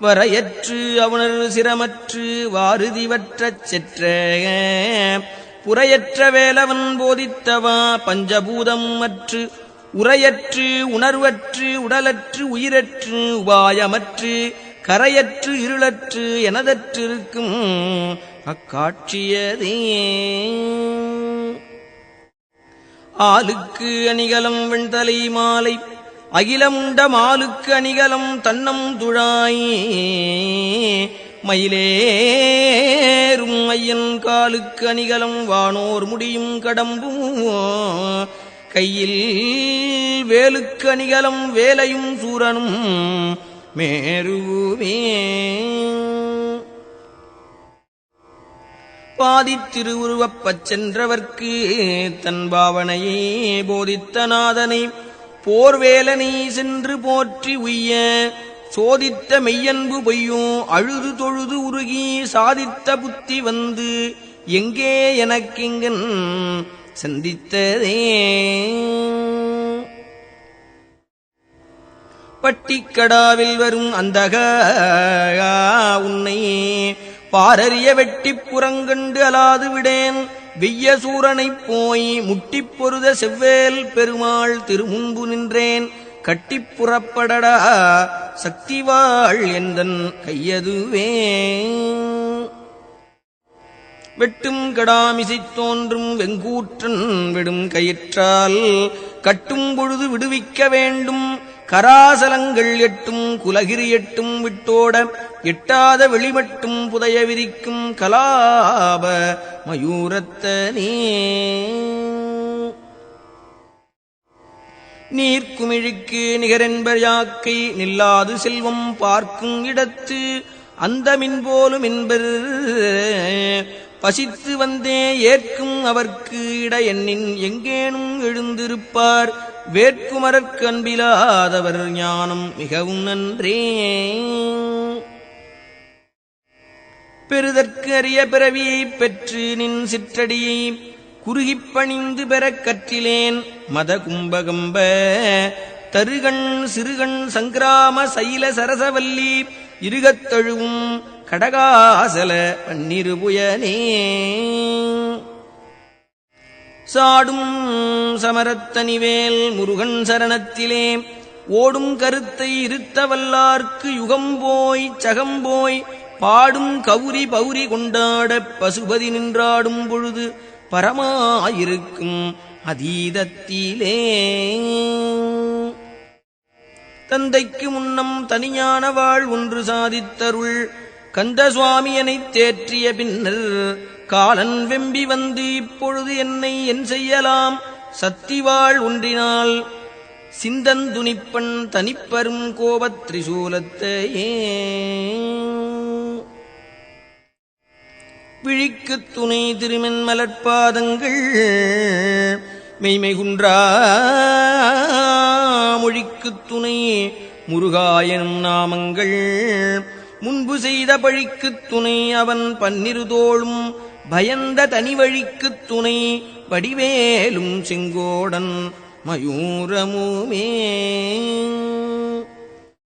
வரையற்று அவனர் சிரமற்று வாருதிவற்றச் செற்ற புறையற்ற வேலவன் போதித்தவா பஞ்சபூதம் அற்று உரையற்று உணர்வற்று உடலற்று உயிரற்று உபாயமற்று கரையற்று இருளற்று எனதற்றிருக்கும் அக்காட்சியதே. ஆளுக்கு அணிகலம் வெண்தலை மாலை அகிலமுண்ட மாலுக்கு அணிகலம் தன்னம் துழாய். மயிலேறும் ஐயன் காலுக்கு அணிகலம் வானோர் முடியும் கடம்பும் கையில் வேலுக்கு அணிகலம் வேலையும் சூரனும் மேருவே. பாதித்திருவுருவப்பச் சென்றவர்க்கு தன் பாவனையே போதித்த நாதனை போர்வேலனை சென்று போற்றி உய்ய சோதித்த மெய்யன்பு பொய்யும் அழுது தொழுது உருகி சாதித்த புத்தி வந்து எங்கே எனக்கிங்கன் சந்தித்ததே? பட்டிக்கடாவில் வரும் அந்தக உன்னை பாரறிய வெட்டிப் புறங்கண்டு அலாது விடேன் வெய்யசூரனைப் போய் முட்டிப் பொருத செவ்வேல் பெருமாள் திருமுன்பு நின்றேன். கட்டிப் புறப்படடா சக்திவாள் என்றன் கையதுவே. வெட்டும் கடாமிசை தோன்றும் வெங்கூற்றன் விடும் கயிற்றால் கட்டும் பொழுது விடுவிக்க வேண்டும். கராசலங்கள் எட்டும் குலகிரி எட்டும் விட்டோட எட்டாத வெளிமட்டும் புதைய விரிக்கும் கலாப மயூரத்தனே நீர்க்குமிழிக்கு நிகரென்பர் யாக்கை நில்லாது செல்வம் பார்க்கும் இடத்து அந்த மின்போலும் என்பர் பசித்து வந்தே ஏற்கும் அவர்க்கு இட எண்ணின் எங்கேனும் எழுந்திருப்பார். வேட்குமரற்கன்பிலாதவர் ஞானம் மிகவும் நன்றே. பெறுதற்கு அரிய பிறவியைப் பெற்று நின் சிற்றடியை குறுகிப் பணிந்து பெறக் கற்றிலேன் மத கும்பகம்ப தருகண் சிறுகண் சங்கிராம சைல சரசவல்லி இருகத்தழுவும் கடகாசல பன்னிருபுயனே சாடும் சமரத்தனிவேல் முருகன் சரணத்திலே. ஓடும் கருத்தை இருத்தவல்லார்க்கு யுகம் போய் சகம் போய் பாடும் கௌரி பௌரி கொண்டாடப் பசுபதி நின்றாடும் பொழுது பரமாயிருக்கும் அதீதத்திலே. தந்தைக்கு முன்னம் தனியான வாழ் ஒன்று சாதித்தருள் கந்த சுவாமியனைத் தேற்றிய பின்னர் காலன் வெம்பி வந்து இப்பொழுது என்னை என் செய்யலாம். சத்திவாள் ஒன்றினால் சிந்தந்துணிப்பன் தனிப்பரும் கோபத் திரிசூலத்தையே. விழிக்குத் துணை திருமென் மலர்பாதங்கள் மெய்மை மொழிக்கு துணை முருகாயனும் நாமங்கள். முன்பு செய்த பழிக்குத் துணை அவன் பன்னிருதோளும் பயந்த தனி வழிக்குத் துணை வடிவேலும் செங்கோடன் மயூரமுமே.